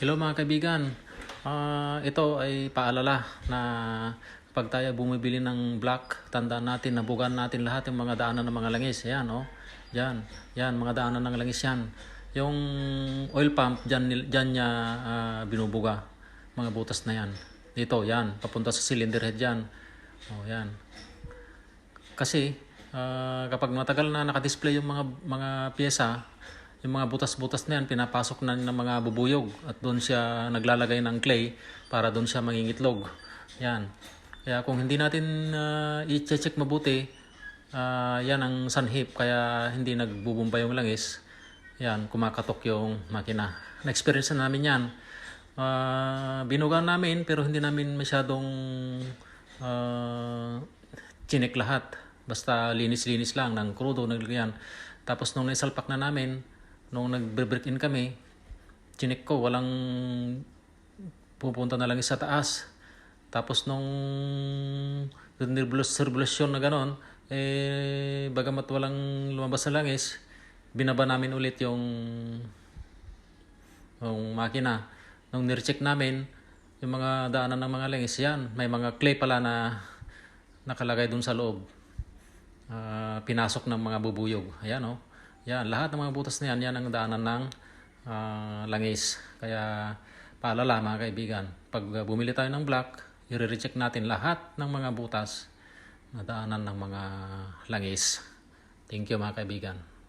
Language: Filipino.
Hello mga kaibigan. Ah, ito ay paalala na kapag tayo bumibili ng black, tandaan natin, nabugan natin lahat yung mga daanan ng mga langis. Yan, oh. Yan, yan, mga daanan ng langis yan. Yung oil pump, dyan, dyan niya ah, binubuga. Mga butas na yan. Dito, yan, papunta sa cylinder head yan. Oh, yan. Kasi ah, kapag matagal na nakadisplay yung mga mga pyesa, yung mga butas-butas na yan, pinapasok na ng mga bubuyog at doon siya naglalagay ng clay para doon siya mangingitlog. Yan. Kaya kung hindi natin ah, i-check mabuti, ah, yan ang sanhip kaya hindi nagbubumba yung langis. Yan, kumakatok yung makina. Na-experience na namin yan. Ah, binugan namin pero hindi namin masyadong ah, chinek lahat. Basta linis-linis lang ng krudo, naglagyan. Tapos nung naisalpak na namin, nung nag-break in kami, chinek ko, walang pupunta na lang sa taas. Tapos nung circulation na ganon, eh, bagamat walang lumabas na langis, binaba namin ulit yung yung makina. Nung nirecheck namin, yung mga daanan ng mga langis, yan, may mga clay pala na nakalagay dun sa loob. Ah, pinasok ng mga bubuyog. Ayan, oh. Yan, lahat ng mga butas na yan, yan ang daanan ng ah, langis. Kaya, paalala mga kaibigan, pag ah, bumili tayo ng black, i-recheck natin lahat ng mga butas na daanan ng mga langis. Thank you mga kaibigan.